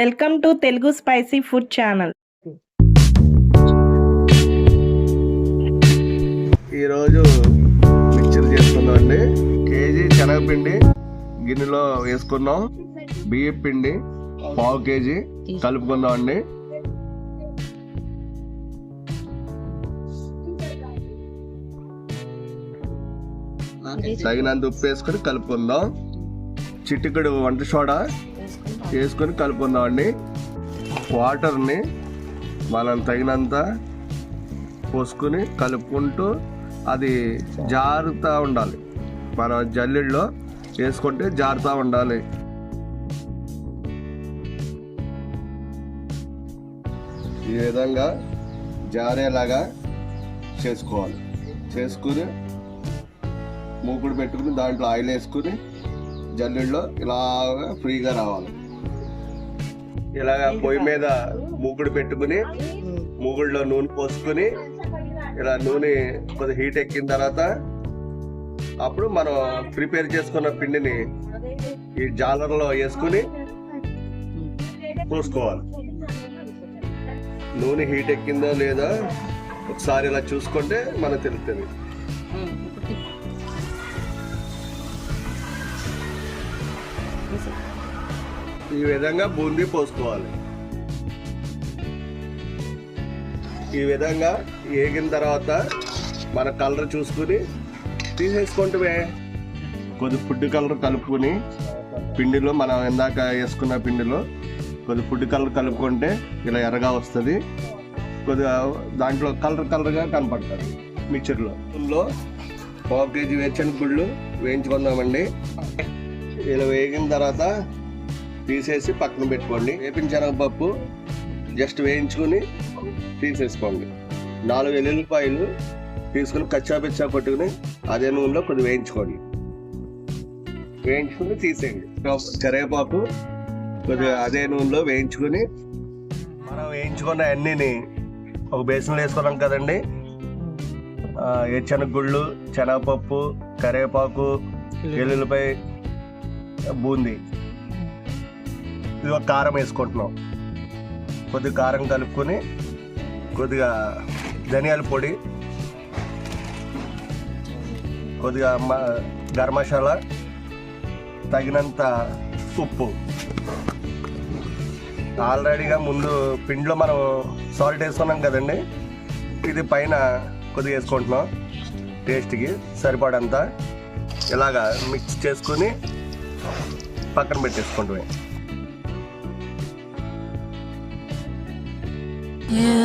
Welcome to Telugu spicy food channel. ఈరోజు mixture చేసుకుందాం అండి. కేజీ శనగపిండి గిన్నెలో వేసుకున్నాం. బియ్యం పిండి పావు కేజీ కలుపుకుందాం అండి. తగినంత ఉప్పు వేసుకొని కలుపుకుందాం. చిటికెడు వంట సోడా వేసుకొని కలుపుకుందామండి. వాటర్ని మనం తగినంత పోసుకుని కలుపుకుంటూ అది జారుతూ ఉండాలి. మనం జల్లెడలో వేసుకుంటే జారుతూ ఉండాలి. ఈ విధంగా జారేలాగా చేసుకోవాలి. చేసుకుని మూకుడు పెట్టుకుని దాంట్లో ఆయిల్ వేసుకుని జల్లెడలో ఇలాగా ఫ్రీగా రావాలి. ఇలాగా పొయ్యి మీద మూగుడు పెట్టుకుని మూగుడులో నూనె పోసుకొని ఇలా నూనె కొద్దిగా హీట్ ఎక్కిన తర్వాత అప్పుడు మనం ప్రిపేర్ చేసుకున్న పిండిని ఈ జాలర్లో వేసుకుని పోసుకోవాలి. నూనె హీట్ ఎక్కిందో లేదో ఒకసారి ఇలా చూసుకుంటే మనకు తెలుస్తుంది. ఈ విధంగా బూందీ పోసుకోవాలి. ఈ విధంగా వేగిన తర్వాత మన కలర్ చూసుకుని తీసేసుకుంటే కొద్ది ఫుడ్ కలర్ కలుపుకొని పిండిలో మనం ఇందాక వేసుకున్న పిండిలో కొద్ది ఫుడ్ కలర్ కలుపుకుంటే ఇలా ఎర్రగా వస్తుంది. కొద్దిగా దాంట్లో కలర్ కలర్గా కనపడుతుంది మిక్చర్లో. ఇందులో పావు కేజీ వేరుశనగ గుళ్ళు వేయించుకుందామండి. ఇలా వేగిన తర్వాత తీసేసి పక్కన పెట్టుకోండి. వేపిన శనగపప్పు జస్ట్ వేయించుకుని తీసేసుకోండి. నాలుగు ఎల్లుల్లిపాయలు తీసుకుని కచ్చా పిచ్చా కొట్టుకుని అదే నూనెలో కొద్దిగా వేయించుకోండి. వేయించుకుని తీసేయండి. కరివేపాకు కొద్దిగా అదే నూనెలో వేయించుకుని మనం వేయించుకున్న అన్నీని ఒక బేసన్లో వేసుకున్నాం కదండి. ఎచ్చనగుళ్ళు శనగపప్పు కరివేపాకు ఎల్లుల్లిపాయ బూందీ. ఇదిగో కారం వేసుకుంటున్నాం. కొద్దిగా కారం కలుపుకొని కొద్దిగా ధనియాల పొడి కొద్దిగా మ గరం మసాలా తగినంత ఉప్పు. ఆల్రెడీగా ముందు పిండిలో మనం సాల్ట్ వేసుకున్నాం కదండి. ఇది పైన కొద్దిగా వేసుకుంటున్నాం. టేస్ట్కి సరిపడంత ఇలాగా మిక్స్ చేసుకుని పక్కన పెట్టేసుకుంటాం Yeah.